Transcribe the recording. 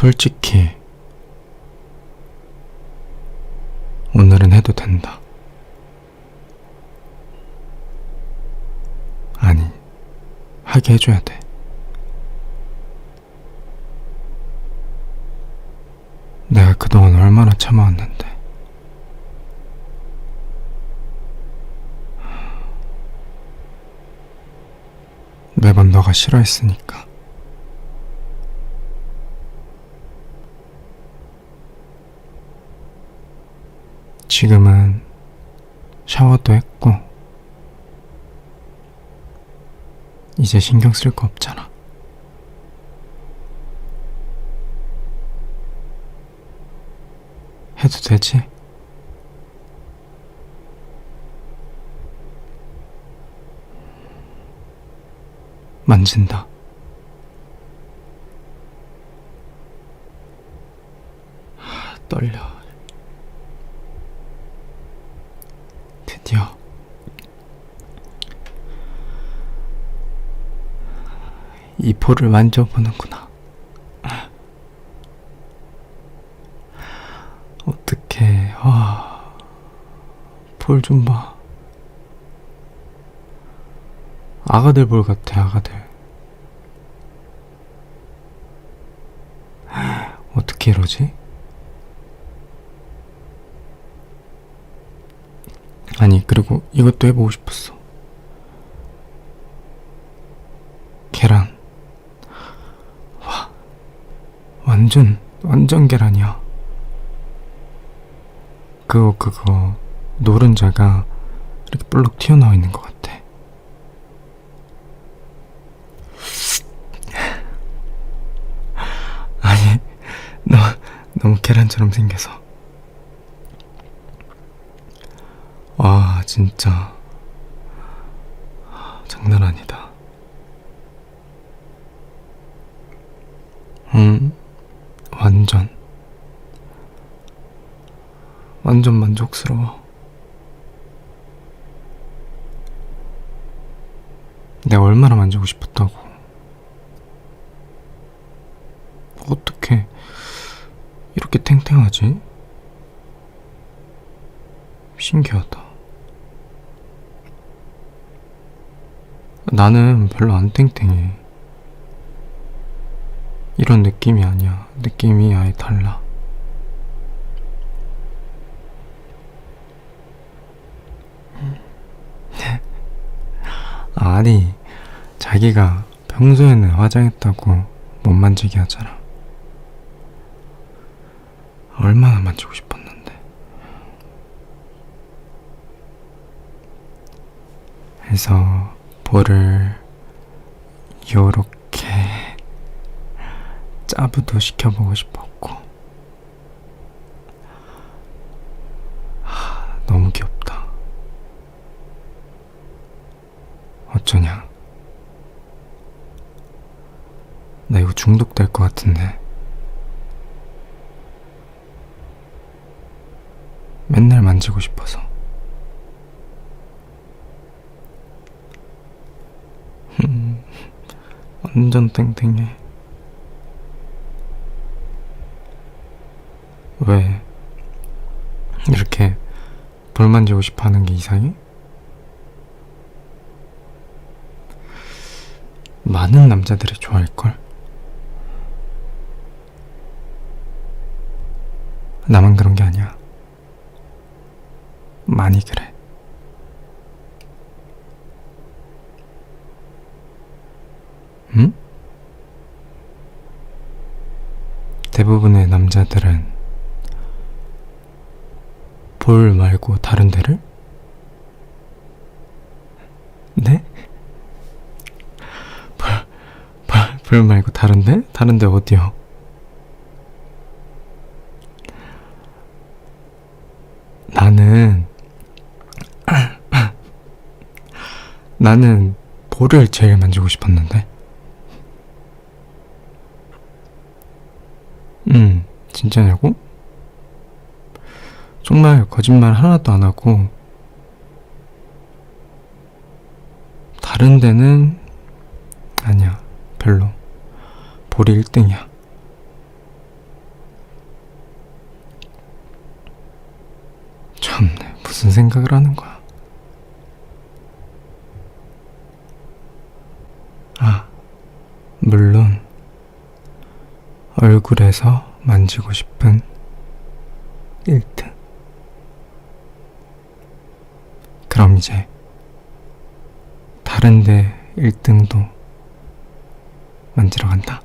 솔직히 오늘은 해도 된다. 아니, 하게 해줘야 돼. 내가 그동안 얼마나 참아왔는데. 매번 너가 싫어했으니까. 지금은 샤워도 했고, 이제 신경 쓸 거 없잖아. 해도 되지? 만진다. 하, 떨려. 드디어 이 볼을 만져보는구나. 어떡해. 아, 볼 좀 봐. 아가들 볼 같아, 아가들. 어떻게 이러지? 아니, 그리고 이것도 해보고 싶었어. 계란. 와, 완전, 완전 계란이야. 그거, 그거, 노른자가 이렇게 볼록 튀어나와 있는 것 같아. 아니, 너, 너무 계란처럼 생겨서. 와, 진짜. 장난 아니다. 음, 완전. 완전 만족스러워. 내가 얼마나 만지고 싶었다고. 어떻게 이렇게 탱탱하지? 신기하다. 나는 별로 안 탱탱해. 이런 느낌이 아니야. 느낌이 아예 달라. 아니, 자기가 평소에는 화장했다고 못 만지게 하잖아. 얼마나 만지고 싶었는데. 해서 볼을 요렇게 짜부도 시켜보고 싶었고. 하, 너무 귀엽다. 어쩌냐. 나 이거 중독될 것 같은데. 맨날 만지고 싶어서. 음, 완전 땡땡해. 왜 이렇게 볼 만지고 싶어 하는 게 이상해? 많은 남자들이 좋아할걸? 나만 그런 게 아니야. 많이 그래. 응? 대부분의 남자들은 볼 말고 다른 데를? 네? 볼, 볼, 볼 말고 다른 데? 다른 데 어디요? 나는 나는 볼을 제일 만지고 싶었는데. 음, 진짜냐고? 정말 거짓말 하나도 안 하고 다른 데는 아니야. 별로. 볼이 1등이야. 참네 무슨 생각을 하는 거야? 아 물론 얼굴에서 만지고 싶은 1등. 이제 다른데 1등도 만지러 간다.